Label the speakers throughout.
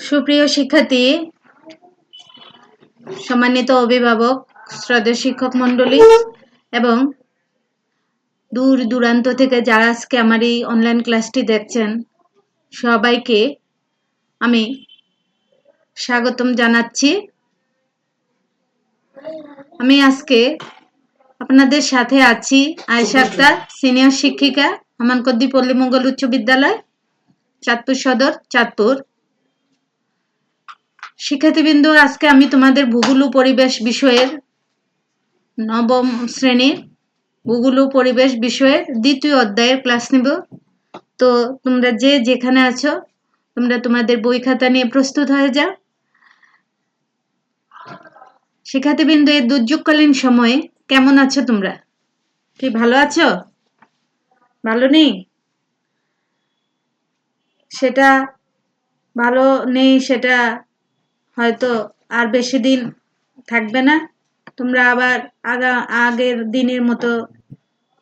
Speaker 1: সুপ্রিয় শিক্ষার্থী, সম্মানিত অভিভাবক শ্রদ্ধেয় শিক্ষক মন্ডলী এবং দূর দূরান্ত থেকে যারা আজকে আমার এই অনলাইন ক্লাসটি দেখছেন, সবাইকে আমি স্বাগতম জানাচ্ছি। আমি আজকে আপনাদের সাথে আছি আয়সা আক্তার সিনিয়র শিক্ষিকা আমানকদ্দি পল্লী মঙ্গল উচ্চ বিদ্যালয় চাঁদপুর সদর চাঁদপুর। শিক্ষার্থীবৃন্দ আজকে আমি তোমাদের ভূগোল ও পরিবেশ বিষয়ের নবম শ্রেণির ভূগোল ও পরিবেশ বিষয়ের দ্বিতীয় অধ্যায়ের ক্লাস নেব। তো তোমরা যে যেখানে আছো তোমরা তোমাদের বই খাতা নিয়ে প্রস্তুত হয়ে যাও। শিক্ষার্থীবৃন্দ এই দুর্যোগকালীন সময়ে কেমন আছো তোমরা? কি ভালো আছো? ভালো নেই? সেটা ভালো নেই, সেটা হয়তো আর বেশি দিন থাকবে না। তোমরা আবার আগা, আগের দিনের মতো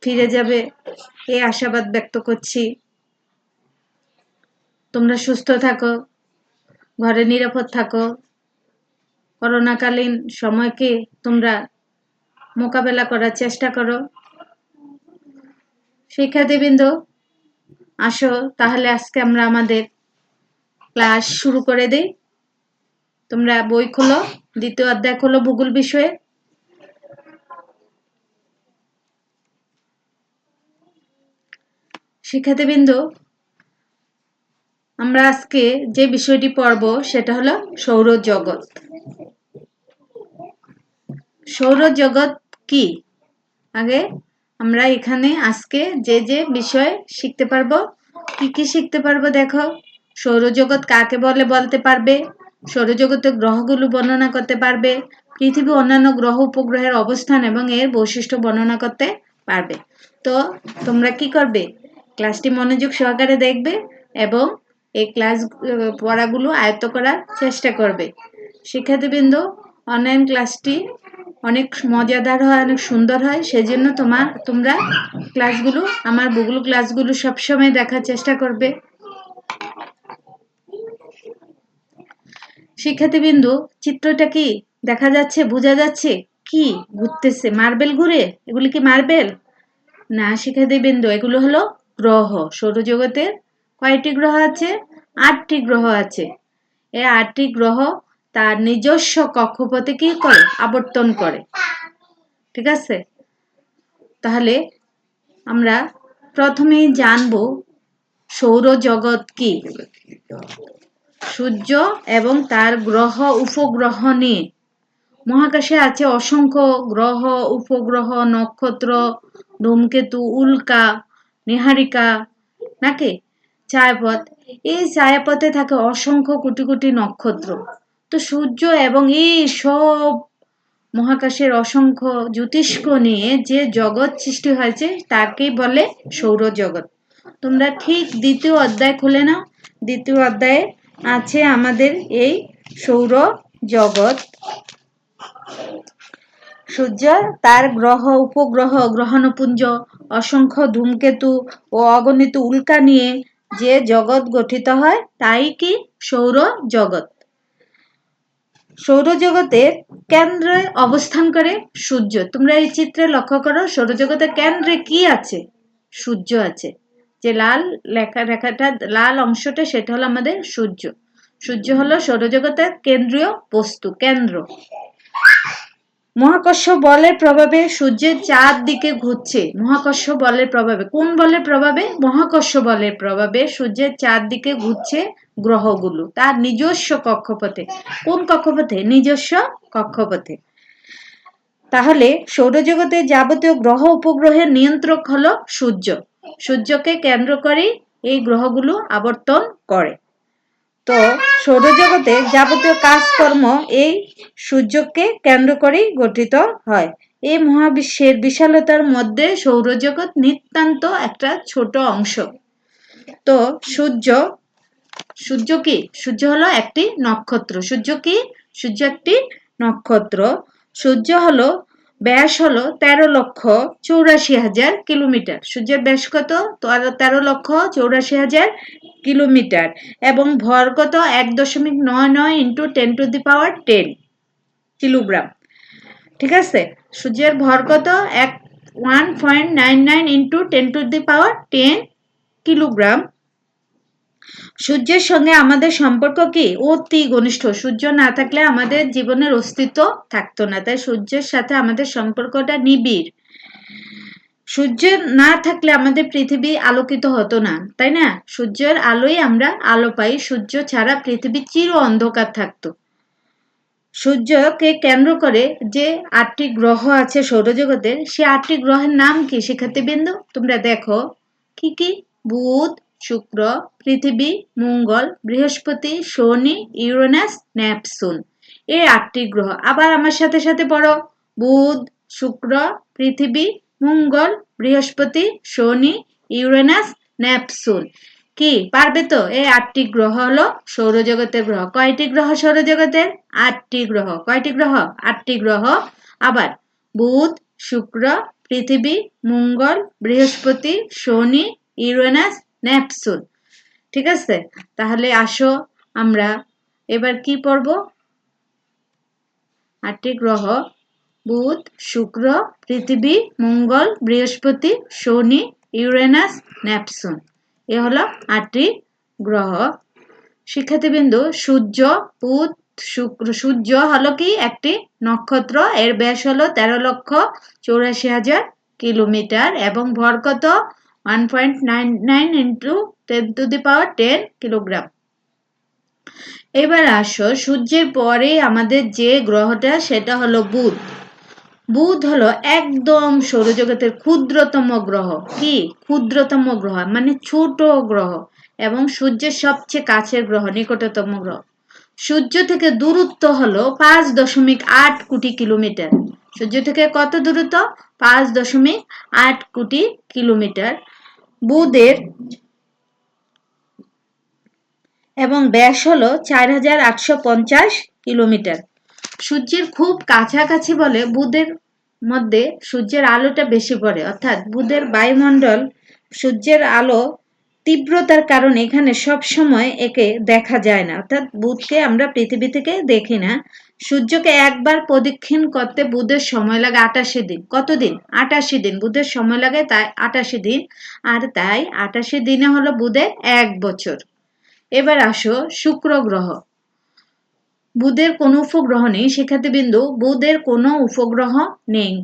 Speaker 1: ফিরে যাবে, এই আশাবাদ ব্যক্ত করছি। তোমরা সুস্থ থাকো, ঘরে নিরাপদ থাকো। করোনাকালীন সময়কে তোমরা মোকাবেলা করার চেষ্টা করো। শিক্ষার্থীবৃন্দ, আসো, তাহলে আজকে আমরা আমাদের ক্লাস শুরু করে দিই। তোমরা বই খোলো, দ্বিতীয় অধ্যায় খোলো ভূগোল বিষয়ে। শিক্ষার্থীবৃন্দ, আমরা আজকে যে বিষয়টি পড়ব সেটা হলো সৌরজগৎ। সৌরজগৎ কি? আগে আমরা এখানে আজকে যে যে বিষয় শিখতে পারব, কি কি শিখতে পারব দেখো। সৌরজগৎ কাকে বলে বলতে পারবে? সৌরজগতের গ্রহগুলো বর্ণনা করতে পারবে। পৃথিবী অন্যান্য গ্রহ উপগ্রহের অবস্থান এবং এর বৈশিষ্ট্য বর্ণনা করতে পারবে। তো তোমরা কি করবে? ক্লাসটি মনোযোগ সহকারে দেখবে এবং এই ক্লাস, পড়াগুলো আয়ত্ত করার চেষ্টা করবে। শিক্ষার্থীবৃন্দ অনলাইন ক্লাসটি অনেক মজাদার হয়, অনেক সুন্দর হয়। সেই জন্য তোমার, তোমরা ক্লাসগুলো, আমার গুগল ক্লাসগুলো সবসময় দেখার চেষ্টা করবে। শিক্ষার্থীবৃন্দ, চিত্রটা কি দেখা যাচ্ছে, বোঝা যাচ্ছে? কি ঘুরতেছে? মার্বেল ঘুরে? এগুলি কি মার্বেল? না, শিক্ষার্থীবৃন্দ, এগুলো হলো গ্রহ। সৌরজগতের কয়টি গ্রহ আছে? আটটি গ্রহ আছে। এই আটটি গ্রহ তার নিজস্ব কক্ষপথে কি করে? আবর্তন করে। ঠিক আছে? তাহলে আমরা প্রথমেই জানব সৌরজগৎ কি? সূর্য এবং তার গ্রহ উপগ্রহ নিয়ে মহাকাশে আছে অসংখ্য গ্রহ, উপগ্রহ, নক্ষত্র, ধূমকেতু, উল্কা, নিহারিকা, নাকি? ছায়াপথ। এই ছায়াপথে থাকে অসংখ্য কোটি কোটি নক্ষত্র। তো সূর্য এবং এই সব মহাকাশের অসংখ্য জ্যোতিষ্ক নিয়ে যে জগৎ সৃষ্টি হয়েছে, তাকেই বলে সৌরজগৎ। তোমরা ঠিক দ্বিতীয় অধ্যায় খুলে নাও। দ্বিতীয় অধ্যায়ে আছে আমাদের এই সৌর জগৎ সূর্য তার গ্রহ, উপগ্রহ, গ্রহণপুঞ্জ, অসংখ্য ধূমকেতু ও অগণিত উল্কা নিয়ে যে জগৎ গঠিত হয়, তাই কি সৌর জগৎ সৌরজগতের কেন্দ্রে অবস্থান করে সূর্য। তোমরা এই চিত্রে লক্ষ্য করো সৌরজগতের কেন্দ্রে কি আছে? সূর্য আছে। যে লাল লেখা রেখাটা লাল অংশটা সেটা হলো আমাদের সূর্য। সূর্য হলো সৌরজগতের কেন্দ্রীয় বস্তু, কেন্দ্র। মহাকর্ষ বলের প্রভাবে সূর্যের চার দিকে ঘুরছে। মহাকর্ষ বলের প্রভাবে, কোন বলের প্রভাবে? মহাকর্ষ বলের প্রভাবে সূর্যের চার দিকে ঘুরছে গ্রহগুলো, তার নিজস্ব কক্ষপথে। কোন কক্ষপথে? নিজস্ব কক্ষপথে। তাহলে সৌরজগতের যাবতীয় গ্রহ উপগ্রহের নিয়ন্ত্রক হলো সূর্য। সূর্যকে কেন্দ্র করে এই গ্রহগুলো আবর্তন করে। তো সৌরজগতে যাবতীয় কাজকর্ম এই সূর্যকে কেন্দ্র করেই গঠিত হয়। এই মহাবিশ্বের বিশালতার মধ্যে সৌরজগৎ নিতান্ত একটা ছোট অংশ। তো সূর্য সূর্য কি? সূর্য হলো একটি নক্ষত্র। সূর্য কি? সূর্য একটি নক্ষত্র। সূর্য হলো, ব্যাস হলো তেরো লক্ষ চৌরাশি হাজার কিলোমিটার। সূর্যের ব্যাস কত? তেরো লক্ষ চৌরাশি হাজার কিলোমিটার। এবং ভর কত? এক দশমিক নয় নয় into ten to the power ten kilogram ঠিক আছে? সূর্যের ভর কত? এক one point nine nine into ten to the power ten kilogram সূর্যের সঙ্গে আমাদের সম্পর্ক কি? অতি ঘনিষ্ঠ। সূর্য না থাকলে আমাদের জীবনের অস্তিত্ব থাকতো না, তাই সূর্যের সাথে আমাদের সম্পর্কটা নিবিড়। সূর্য না থাকলে আমাদের পৃথিবী আলোকিত হতো না, তাই না? সূর্যের আলোই আমরা আলো পাই, সূর্য ছাড়া পৃথিবী চির অন্ধকার থাকতো। সূর্যকে কেন্দ্র করে যে আটটি গ্রহ আছে সৌরজগতের, সে আটটি গ্রহের নাম কি? শিক্ষার্থীবৃন্দ, তোমরা দেখো। কি কি? বুধ শুক্র, পৃথিবী, মঙ্গল, বৃহস্পতি, শনি, ইউরেনাস ন্যাপসুন এই আটটি গ্রহ। আবার আমার সাথে সাথে পড়ো। বুধ, শুক্র, পৃথিবী, মঙ্গল, বৃহস্পতি, শনি, ইউরেনাস ন্যাপসুন কি? পারবে তো? এই আটটি গ্রহ হলো সৌরজগতের গ্রহ। কয়টি গ্রহ সৌরজগতের? আটটি গ্রহ। কয়টি গ্রহ? আটটি গ্রহ। আবার বুধ, শুক্র, পৃথিবী, মঙ্গল, বৃহস্পতি, শনি, ইউরেনাস নেপসুন ঠিক আছে? তাহলে আসো আমরা। এবার কি পড়ব? আটটি গ্রহ, বুধ, শুক্র, পৃথিবী, মঙ্গল, বৃহস্পতি, শনি, ইউরেনাস নেপসুন এ হলো আটটি গ্রহ। শিক্ষার্থীবিন্দু, সূর্য, বুধ, শুক্র, সূর্য হলো কি? একটি নক্ষত্র। এর ব্যাস হলো তেরো লক্ষ চৌরাশি হাজার কিলোমিটার এবং ভর কত? One point nine nine into ten to the power ten kilogram এবার আসো, সূর্যের পরে আমাদের যে গ্রহটা, সেটা হলো বুধ। বুধ হলো একদম সৌরজগতের ক্ষুদ্রতম গ্রহ। কি? ক্ষুদ্রতম গ্রহ মানে ছোট গ্রহ এবং সূর্যের সবচেয়ে কাছের গ্রহ, নিকটতম গ্রহ। সূর্য থেকে দূরত্ব হলো পাঁচ দশমিক আট কোটি কিলোমিটার। সূর্য থেকে কত দূরত্ব? পাঁচ দশমিক আট কোটি কিলোমিটার। বুধের এবং ব্যাস হলো চার হাজার আটশো পঞ্চাশ কিলোমিটার। সূর্যের খুব কাছাকাছি বলে বুধের মধ্যে সূর্যের আলোটা বেশি পড়ে। অর্থাৎ বুধের বায়ুমণ্ডল সূর্যের আলো তীব্রতার কারণে এখানে সব সময় একে দেখা যায় না। অর্থাৎ বুধকে আমরা পৃথিবী থেকে দেখি না। সূর্যকে একবার প্রদক্ষিণ করতে বুধের সময় লাগে আটাশি দিন। কতদিন? আটাশি দিন। বুধের সময় লাগে তাই আটাশি দিন। আর তাই আটাশি দিনে হলো বুধের এক বছর। এবার আসো শুক্র গ্রহ। বুধের কোনো উপগ্রহ নেই। বিন্দু বুধের কোনো উপগ্রহ নেই।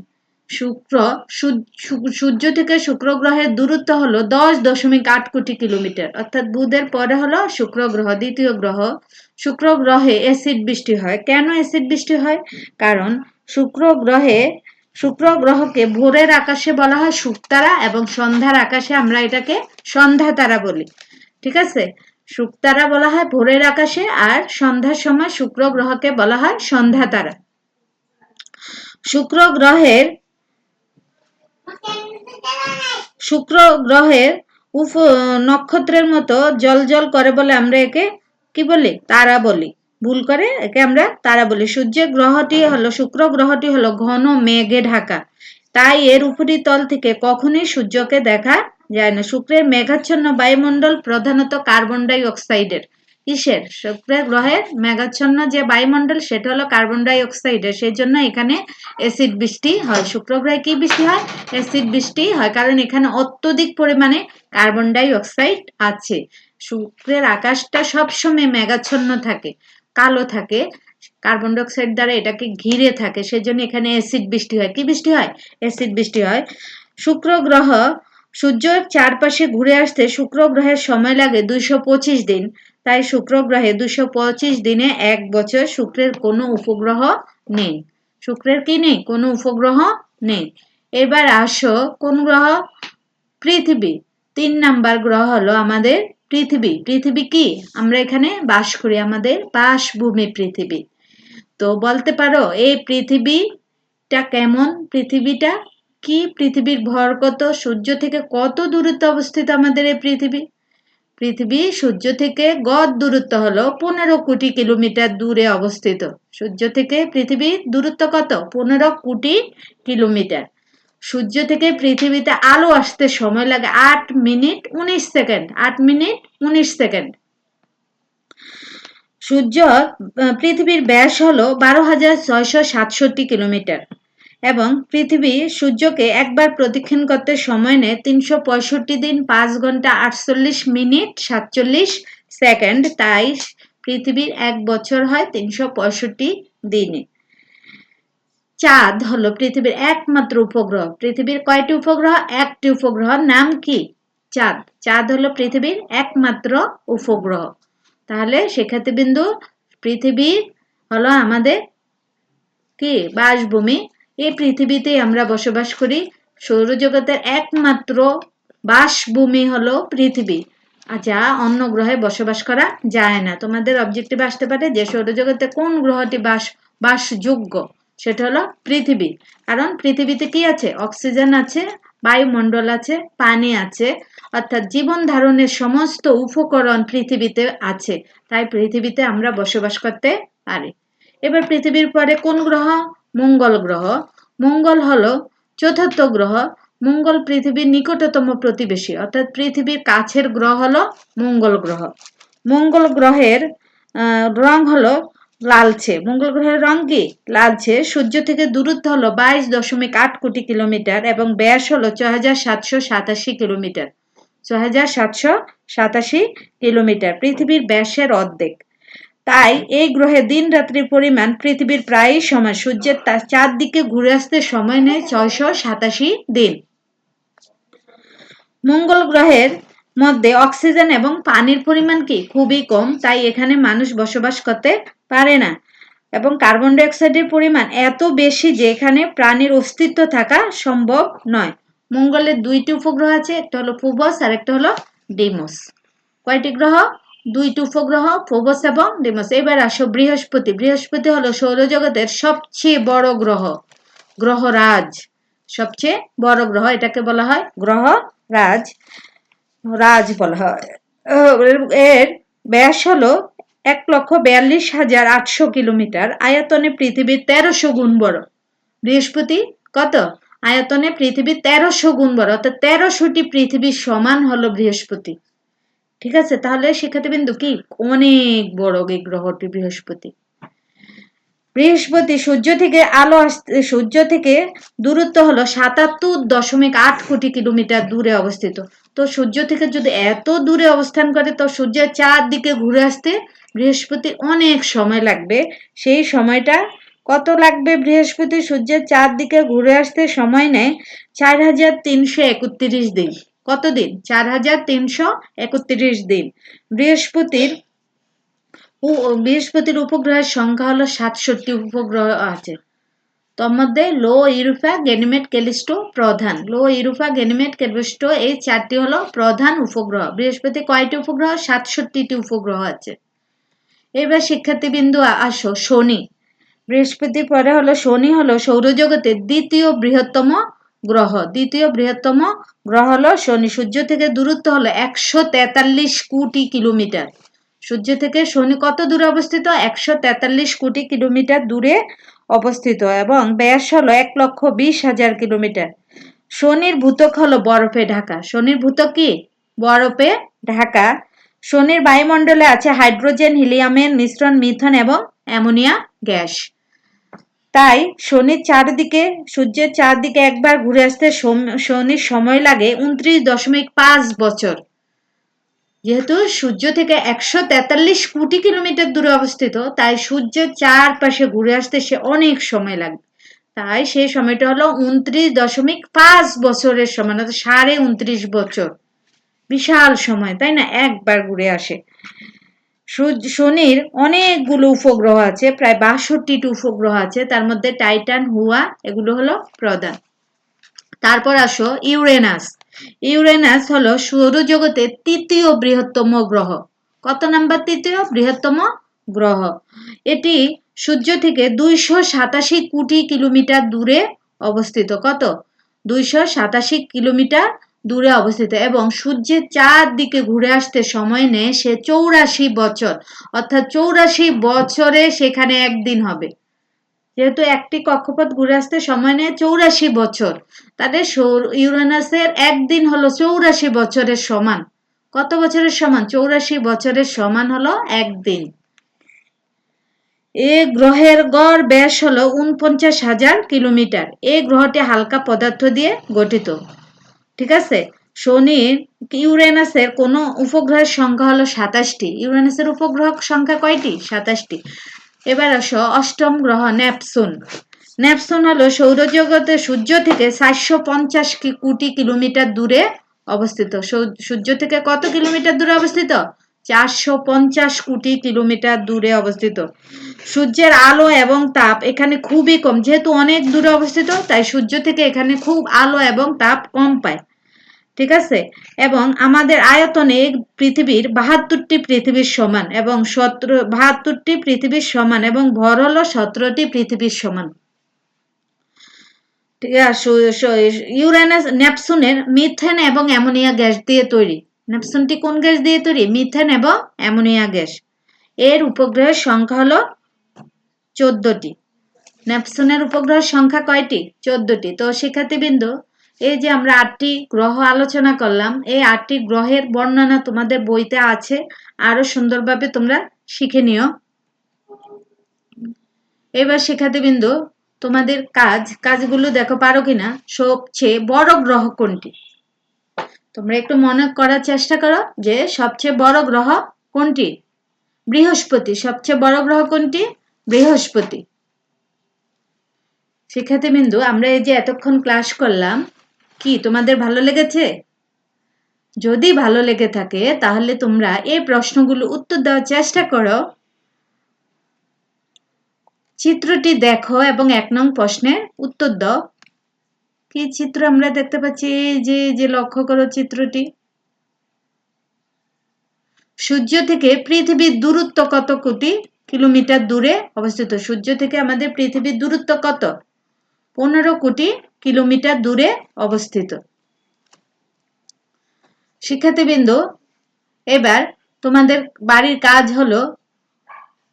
Speaker 1: শুক্র সূর্য থেকে শুক্র গ্রহের দূরত্ব হলো দশ দশমিক আট কোটি কিলোমিটার। অর্থাৎ বুধের পরে হলো শুক্র গ্রহ দ্বিতীয় গ্রহ। শুক্র গ্রহে অ্যাসিড বৃষ্টি হয়। কেন অ্যাসিড বৃষ্টি হয়? কারণ শুক্র গ্রহে শুক্র গ্রহকে ভোরের আকাশে বলা হয় শুকতারা এবং সন্ধ্যার আকাশে আমরা এটাকে সন্ধ্যা তারা বলি। ঠিক আছে? শুকতারা বলা হয় ভোরের আকাশে আর সন্ধ্যার সময় শুক্র গ্রহকে বলা হয় সন্ধ্যা তারা শুক্র গ্রহের শুক্র গ্রহের উপ নক্ষত্রের মতো জল জল করে বলে আমরা একে কি বলি? তারা বলি। ভুল করে একে আমরা তারা বলি। সূর্যের গ্রহটি হলো শুক্র গ্রহটি হলো ঘন মেঘে ঢাকা। তাই এর উপরি তল থেকে কখনোই সূর্যকে দেখা যায় না। শুক্রের মেঘাচ্ছন্ন বায়ুমণ্ডল প্রধানত কার্বন ডাই অক্সাইডের কিসের? শুক্রের গ্রহের মেঘাচ্ছন্ন যে বায়ুমণ্ডল, সেটা হলো কার্বন ডাই অক্সাইডের সেই জন্য এখানে অ্যাসিড বৃষ্টি হয়। শুক্র গ্রহে কি বৃষ্টি হয়? অ্যাসিড বৃষ্টি হয়। কারণ এখানে অত্যধিক পরিমাণে কার্বন ডাই অক্সাইড আছে। শুক্রের আকাশটা সবসময় মেঘাচ্ছন্ন থাকে, কালো থাকে। কার্বন ডাইঅক্সাইড দ্বারা এটাকে ঘিরে থাকে। সেজন্য এখানে অ্যাসিড বৃষ্টি হয়। কি বৃষ্টি হয়? অ্যাসিড বৃষ্টি হয়। শুক্র গ্রহ সূর্যের চারপাশে ঘুরে আসতে শুক্র গ্রহের সময় লাগে দুইশো পঁচিশ দিন। তাই শুক্র গ্রহে দুশো পঁচিশ দিনে এক বছর শুক্রের কোনো উপগ্রহ নেই। শুক্রের কি নেই? কোনো উপগ্রহ নেই। এবার আসো, কোন গ্রহ? পৃথিবী। তিন নাম্বার গ্রহ হলো আমাদের পৃথিবী। পৃথিবী কি? আমরা এখানে বাস করি আমাদের বাসভূমি পৃথিবী। তো বলতে পারো, এই পৃথিবীটা কেমন? পৃথিবীটা কি? পৃথিবীর ভর কত? সূর্য থেকে কত দূরত্ব অবস্থিত আমাদের এই পৃথিবী? পৃথিবী সূর্য থেকে গড় দূরত্ব হলো পনেরো কোটি কিলোমিটার দূরে অবস্থিত। সূর্য থেকে পৃথিবীর দূরত্ব কত? পনেরো কোটি কিলোমিটার। সূর্য থেকে পৃথিবীতে আলো আসতে সময় লাগে আট মিনিট উনিশ সেকেন্ড। আট মিনিট উনিশ সেকেন্ড। সূর্য পৃথিবীর ব্যাস হলো বারো হাজার ছয়শো সাতষট্টি কিলোমিটার। এবং পৃথিবী সূর্যকে একবার প্রদক্ষিণ করতে সময় নেয় তিনশো পঁয়ষট্টি দিন পাঁচ ঘণ্টা আটচল্লিশ মিনিট সাতচল্লিশ সেকেন্ড। তাই পৃথিবীর এক বছর হয় তিনশো পঁয়ষট্টি দিনে। চাঁদ হলো পৃথিবীর একমাত্র উপগ্রহ। পৃথিবীর কয়টি উপগ্রহ? একটি উপগ্রহ। নাম কি? চাঁদ। চাঁদ হলো পৃথিবীর একমাত্র উপগ্রহ। তাহলে সেক্ষেত্রে বিন্দু পৃথিবী হলো আমাদের কি? বাসভূমি। এই পৃথিবীতেই আমরা বসবাস করি। সৌরজগতের একমাত্র বাসভূমি হলো পৃথিবী যা অন্য গ্রহে বসবাস করা যায় না। তোমাদের অবজেক্টিভ আসতে পারে যে সৌরজগতে কোন গ্রহটি বাস, বাসযোগ্য, সেটা হলো পৃথিবী। কারণ পৃথিবীতে কি আছে? অক্সিজেন আছে, বায়ুমণ্ডল আছে, পানি আছে, অর্থাৎ জীবন ধারণের সমস্ত উপকরণ পৃথিবীতে আছে। তাই পৃথিবীতে আমরা বসবাস করতে পারি। এবার পৃথিবীর পরে কোন গ্রহ? মঙ্গল গ্রহ। মঙ্গল হল চতুর্থ গ্রহ। মঙ্গল পৃথিবীর নিকটতম প্রতিবেশী। অর্থাৎ পৃথিবীর কাছের গ্রহ হল মঙ্গল গ্রহ। মঙ্গল গ্রহের রং হলো লালচে। মঙ্গল গ্রহের রং কি? লালচে। সূর্য থেকে দূরত্ব হলো বাইশ দশমিক আট কোটি কিলোমিটার এবং ব্যাস হলো ছ হাজার সাতশো সাতাশি কিলোমিটার। ছ হাজার সাতশো সাতাশি কিলোমিটার। পৃথিবীর ব্যাসের অর্ধেক। তাই এই গ্রহে দিন রাত্রির পরিমাণ পৃথিবীর প্রায় সময় সূর্যের চারদিকে ঘুরে আসতে সময় নেয় ছয়শো সাতাশি দিন। মঙ্গল গ্রহের মধ্যে অক্সিজেন এবং পানির পরিমাণ কি? খুবই কম, তাই এখানে মানুষ বসবাস করতে পারে না। এবং কার্বন ডাইঅক্সাইডের পরিমাণ এত বেশি যে এখানে প্রাণীর অস্তিত্ব থাকা সম্ভব নয়। মঙ্গলের দুইটি উপগ্রহ আছে, একটা হলো ফুবস আর একটা হলো ডিমোস। কয়টি গ্রহ? দুইটি উপগ্রহ ফোবস এবং ডিমোস। এবার আসো, বৃহস্পতি। বৃহস্পতি হলো সৌরজগতের সবচেয়ে বড় গ্রহ। গ্রহরাজ। সবচেয়ে বড় গ্রহ, এটাকে বলা হয় গ্রহ রাজ রাজ বলা হয়। এর ব্যাস হলো এক লক্ষ বিয়াল্লিশ হাজার আটশো কিলোমিটার। আয়তনে পৃথিবীর তেরোশো গুণ বড়। বৃহস্পতি কত? আয়তনে পৃথিবীর তেরোশো গুণ বড়। অর্থাৎ তেরোশোটি পৃথিবীর সমান হলো বৃহস্পতি। ঠিক আছে? তাহলে শিক্ষার্থী বিন্দু কি? অনেক বড় এই গ্রহটি বৃহস্পতি। বৃহস্পতি, সূর্য থেকে আলো আসতে, সূর্য থেকে দূরত্ব হলো সাতাত্তর দশমিক আট কোটি কিলোমিটার দূরে অবস্থিত। তো সূর্য থেকে যদি এত দূরে অবস্থান করে, তো সূর্যের চারদিকে ঘুরে আসতে বৃহস্পতি অনেক সময় লাগবে। সেই সময়টা কত লাগবে বৃহস্পতি? সূর্যের চারদিকে ঘুরে আসতে সময় নেয় চার হাজার তিনশো একত্রিশ দিন। কত দিন চার হাজার তিনশো একত্রিশ দিন। বৃহস্পতির বৃহস্পতির উপগ্রহের সংখ্যা হলো সাতষট্টি উপগ্রহ আছে। তোর মধ্যে লো ইউরোপা গেনিমেট ক্যালিস্টো প্রধান। লো ইউরোপা গেনিমেট ক্যালিস্টো এই চারটি হলো প্রধান উপগ্রহ। বৃহস্পতি কয়টি উপগ্রহ? সাতষট্টিটি উপগ্রহ আছে। এবার শিক্ষার্থীবৃন্দু, আসো শনি। বৃহস্পতি পরে হলো শনি হলো সৌরজগতের দ্বিতীয় বৃহত্তম গ্রহ। দ্বিতীয় বৃহত্তম গ্রহ হলো শনি। সূর্য থেকে দূরত্ব হলো একশো তেতাল্লিশ কোটি কিলোমিটার। সূর্য থেকে শনি কত দূরে অবস্থিত? একশো তেতাল্লিশ কোটি কিলোমিটার দূরে অবস্থিত এবং ব্যাস হলো এক লক্ষ বিশ হাজার কিলোমিটার। শনির ভূতক হলো বরফে ঢাকা। শনির ভূতক কি? বরফে ঢাকা। শনির বায়ুমণ্ডলে আছে হাইড্রোজেন, হিলিয়ামের মিশ্রণ, মিথন এবং অ্যামোনিয়া গ্যাস। তাই শনির চারদিকে, সূর্যের চারদিকে একবার ঘুরে আসতে শনির সময় লাগে উনত্রিশ দশমিক পাঁচ বছর। যেহেতু সূর্য থেকে একশো তেতাল্লিশ কোটি কিলোমিটার দূরে অবস্থিত, তাই সূর্যের চারপাশে ঘুরে আসতে সে অনেক সময় লাগবে। তাই সেই সময়টা হলো উনত্রিশ দশমিক পাঁচ বছরের অর্থাৎ সাড়ে উনত্রিশ বছর। বিশাল সময়, তাই না? একবার ঘুরে আসে। শনির অনেকগুলো উপগ্রহ আছে, প্রায় বাষট্টিটি উপগ্রহ আছে, তার মধ্যে টাইটান, হুয়া, এগুলো হলো প্রধান। তারপর আসো ইউরেনাস। ইউরেনাস হলো সৌরজগতের তৃতীয় বৃহত্তম গ্রহ। কত নাম্বার তৃতীয়? বৃহত্তম গ্রহ। এটি সূর্য থেকে দুইশো সাতাশি কোটি কিলোমিটার দূরে অবস্থিত। কত? দুইশো সাতাশি কিলোমিটার দূরে অবস্থিত এবং সূর্যের চারদিকে ঘুরে আসতে সময় নেয় সে চৌরাশি বছর। অর্থাৎ চৌরাশি বছরে সেখানে একদিন হবে। যেহেতু একটি কক্ষপথ ঘুরে আসতে সময় নেয় চৌরাশি বছর। তাদের সৌর ইউরেনাসের একদিন হলো চৌরাশি বছরের সমান। কত বছরের সমান? চৌরাশি বছরের সমান হলো একদিন। এ গ্রহের গড় ব্যাস হলো উনপঞ্চাশ হাজার কিলোমিটার। এই গ্রহটি হালকা পদার্থ দিয়ে গঠিত। ঠিক আছে? শনির ইউরেনাসের কোন উপগ্রহের সংখ্যা হলো সাতাশটি। ইউরেনাসের উপগ্রহ সংখ্যা কয়টি? সাতাশটি। এবার আসো, অষ্টম গ্রহ নেপসুন নেপসুন হলো সৌরজগতে সূর্য থেকে চারশো পঞ্চাশ কোটি কিলোমিটার দূরে অবস্থিত। সূর্য থেকে কত কিলোমিটার দূরে অবস্থিত? চারশো পঞ্চাশ কোটি কিলোমিটার দূরে অবস্থিত। সূর্যের আলো এবং তাপ এখানে খুবই কম। যেহেতু অনেক দূরে অবস্থিত, তাই সূর্য থেকে এখানে খুব আলো এবং তাপ কম পায়। ঠিক আছে? এবং আমাদের আয়তনে পৃথিবীর বাহাত্তরটি পৃথিবীর সমান এবং সতেরো, বাহাত্তরটি পৃথিবীর সমান এবং ভর হলো সতেরোটি পৃথিবীর সমান। ইউরেনাস নেপসুনের মিথেন এবং অ্যামোনিয়া গ্যাস দিয়ে তৈরি। নেপসুনটি কোন গ্যাস দিয়ে তৈরি? মিথেন এবং অ্যামোনিয়া গ্যাস। এর উপগ্রহের সংখ্যা হলো চোদ্দটি। নেপসুনের উপগ্রহের সংখ্যা কয়টি? চোদ্দটি। তো শিক্ষার্থীবৃন্দ এই যে আমরা আটটি গ্রহ আলোচনা করলাম, এই আটটি গ্রহের বর্ণনা তোমাদের বইতে আছে, আরও সুন্দরভাবে তোমরা শিখে নিও। এবার শিক্ষার্থীবৃন্দ, তোমাদের কাজ, কাজগুলো দেখো পারো কিনা? সবচেয়ে বড় গ্রহ কোনটি? তোমরা একটু মনে করার চেষ্টা করো যে সবচেয়ে বড় গ্রহ কোনটি? বৃহস্পতি, সবচেয়ে বড় গ্রহ কোনটি? বৃহস্পতি। শিক্ষার্থীবৃন্দু, আমরা এই যে এতক্ষণ ক্লাস করলাম কি তোমাদের ভালো লেগেছে? যদি ভালো লেগে থাকে, তাহলে তোমরা এই প্রশ্নগুলো উত্তর দেওয়ার চেষ্টা করো। চিত্রটি দেখো এবং এক নং প্রশ্নের উত্তর দাও। কি চিত্র আমরা দেখতে পাচ্ছি? যে যে লক্ষ্য করো চিত্রটি। সূর্য থেকে পৃথিবীর দূরত্ব কত কোটি কিলোমিটার দূরে অবস্থিত? সূর্য থেকে আমাদের পৃথিবীর দূরত্ব কত? পনেরো কোটি কিলোমিটার দূরে অবস্থিত। শিক্ষার্থীবৃন্দ, এবার তোমাদের বাড়ির কাজ হলো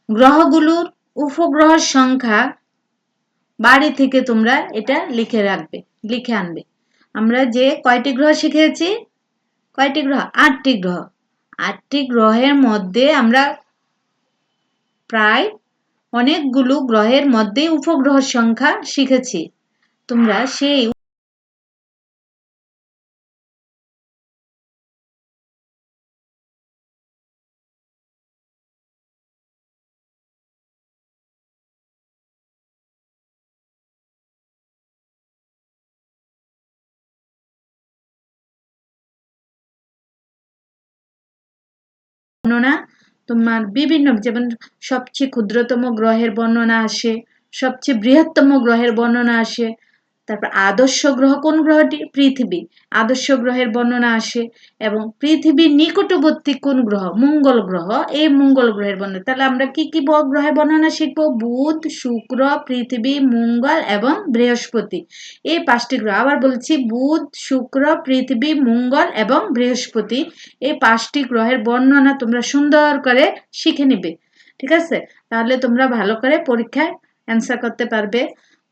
Speaker 1: গ্রহগুলোর উপগ্রহের সংখ্যা বাড়ি থেকে তোমরা এটা লিখে রাখবে, লিখে আনবে। আমরা যে কয়টি গ্রহ শিখেছি? কয়টি গ্রহ? আটটি গ্রহ। আটটি গ্রহের মধ্যে আমরা প্রায় অনেকগুলো গ্রহের মধ্যে উপগ্রহের সংখ্যা শিখেছি। তোমরা সেই বর্ণনা, তোমার বিভিন্ন, যেমন সবচেয়ে ক্ষুদ্রতম গ্রহের বর্ণনা আসে, সবচেয়ে বৃহত্তম গ্রহের বর্ণনা আসে তারপর আদর্শ গ্রহ, কোন গ্রহটি? পৃথিবী। আদর্শ গ্রহের বর্ণনা আসে। এবং পৃথিবীর নিকটবর্তী কোন গ্রহ? মঙ্গল গ্রহ। এই মঙ্গল গ্রহের বর্ণনা। তাহলে আমরা কি কি গ্রহের বর্ণনা শিখব? বুধ, শুক্র, পৃথিবী, মঙ্গল এবং বৃহস্পতি। এই পাঁচটি গ্রহ। আবার বলছি, বুধ, শুক্র, পৃথিবী, মঙ্গল এবং বৃহস্পতি। এই পাঁচটি গ্রহের বর্ণনা তোমরা সুন্দর করে শিখে নিবে। ঠিক আছে? তাহলে তোমরা ভালো করে পরীক্ষায় অ্যান্সার করতে পারবে।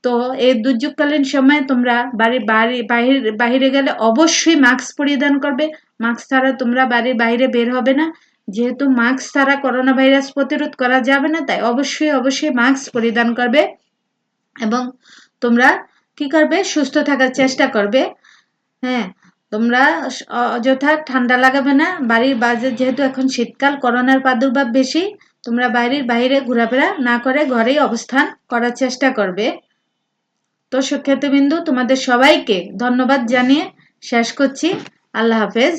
Speaker 1: তো এই দুর্যোগকালীন সময়ে তোমরা বাড়ির বাড়ি, বাহির, বাহিরে গেলে অবশ্যই মাস্ক পরিধান করবে। মাস্ক ছাড়া তোমরা বাড়ির বাইরে বের হবে না। যেহেতু মাস্ক ছাড়া করোনা ভাইরাস প্রতিরোধ করা যাবে না, তাই অবশ্যই অবশ্যই মাস্ক পরিধান করবে এবং তোমরা কি করবে? সুস্থ থাকার চেষ্টা করবে। হ্যাঁ তোমরা অযথা ঠান্ডা লাগাবে না। বাড়ির বাজে, যেহেতু এখন শীতকাল, করোনার প্রাদুর্ভাব বেশি, তোমরা বাইরের বাইরে ঘোরাফেরা না করে ঘরেই অবস্থান করার চেষ্টা করবে। তো সুখ্যাতবিন্দু তোমাদের সবাইকে ধন্যবাদ জানিয়ে শেষ করছি। আল্লাহ হাফেজ।